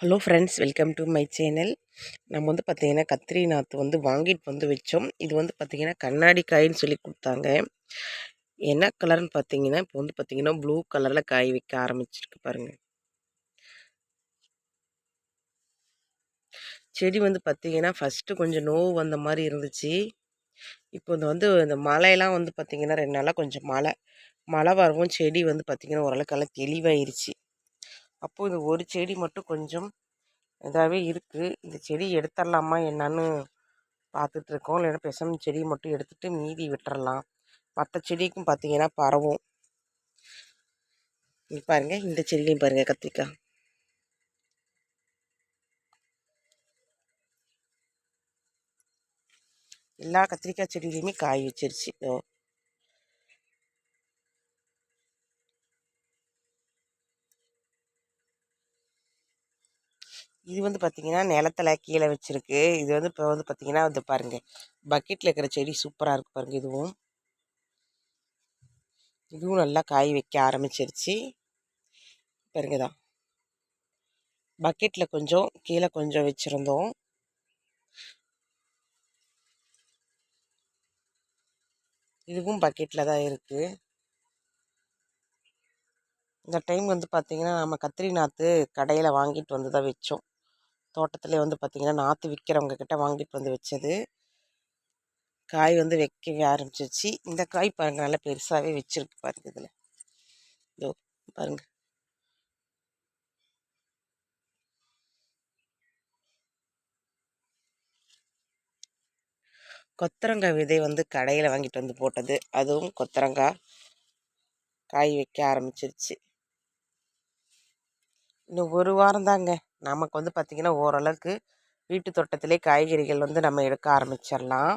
Hello friends welcome to my channel. நம்ம வந்து பார்த்திங்கன்னா கத்திரி நாற்று வந்து வாங்கிட்டு வந்து வச்சோம். இது வந்து பார்த்திங்கன்னா கண்ணாடி காயின்னு சொல்லி கொடுத்தாங்க. என்ன கலர்னு பார்த்தீங்கன்னா இப்போ வந்து பார்த்திங்கன்னா ப்ளூ கலரில் காய் வைக்க ஆரம்பிச்சிருக்கு பாருங்கள் செடி வந்து பார்த்திங்கன்னா ஃபஸ்ட்டு கொஞ்சம் நோவு வந்த மாதிரி இருந்துச்சு. இப்போ இந்த வந்து இந்த மழையெல்லாம் வந்து பார்த்திங்கன்னா ரெண்டு நாளாக கொஞ்சம் மழை. மழை வரவும் செடி வந்து பார்த்திங்கன்னா ஓரளவுக்கு எல்லாம் தெளிவாயிருச்சு. அப்போது இந்த ஒரு செடி மட்டும் கொஞ்சம் இதாகவே இருக்குது இந்த செடி எடுத்துடலாமா என்னான்னு பார்த்துட்ருக்கோம் இல்லைன்னா பேசாமல் செடி மட்டும் எடுத்துகிட்டு மீதி விட்டுறலாம். மற்ற செடிக்கும் பார்த்தீங்கன்னா பரவும். பாருங்கள் இந்த செடியிலையும் பாருங்கள் கத்திரிக்காய். எல்லா கத்திரிக்காய் செடியிலையுமே காய் வச்சிருச்சு. இது வந்து பார்த்திங்கன்னா நிலத்துல கீழே வச்சுருக்கு. இது வந்து இப்போ வந்து பார்த்திங்கன்னா வந்து பாருங்கள் பக்கெட்டில் இருக்கிற செடி சூப்பராக இருக்குது பாருங்கள் இதுவும். இதுவும் நல்லா காய் வைக்க ஆரம்பிச்சிருச்சு. பாருங்க தான் பக்கெட்டில் கொஞ்சம் கீழே கொஞ்சம் வச்சுருந்தோம். இதுவும் பக்கெட்டில் தான் இருக்குது இந்த டைம் வந்து பார்த்திங்கன்னா நம்ம கத்திரி நாற்று கடையில் வாங்கிட்டு வந்து தான் வச்சோம். தோட்டத்தில் வந்து பார்த்திங்கன்னா நாற்று விற்கிறவங்க கிட்ட வாங்கிட்டு வந்து வச்சது. காய் வந்து வைக்கவே ஆரம்பிச்சிச்சு இந்த காய் பாருங்கள் நல்லா பெருசாகவே வச்சுருக்கு பாருங்கள் இதில். இதோ பாருங்கள் கொத்தரங்காய் விதை வந்து கடையில் வாங்கிட்டு வந்து போட்டது. அதுவும் கொத்தரங்காய். காய் வைக்க ஆரம்பிச்சிருச்சு. இன்னும் ஒரு வாரம் தாங்க. நமக்கு வந்து பார்த்திங்கன்னா ஓரளவுக்கு வீட்டு தோட்டத்திலே காய்கறிகள் வந்து நம்ம எடுக்க ஆரம்பிச்சிடலாம்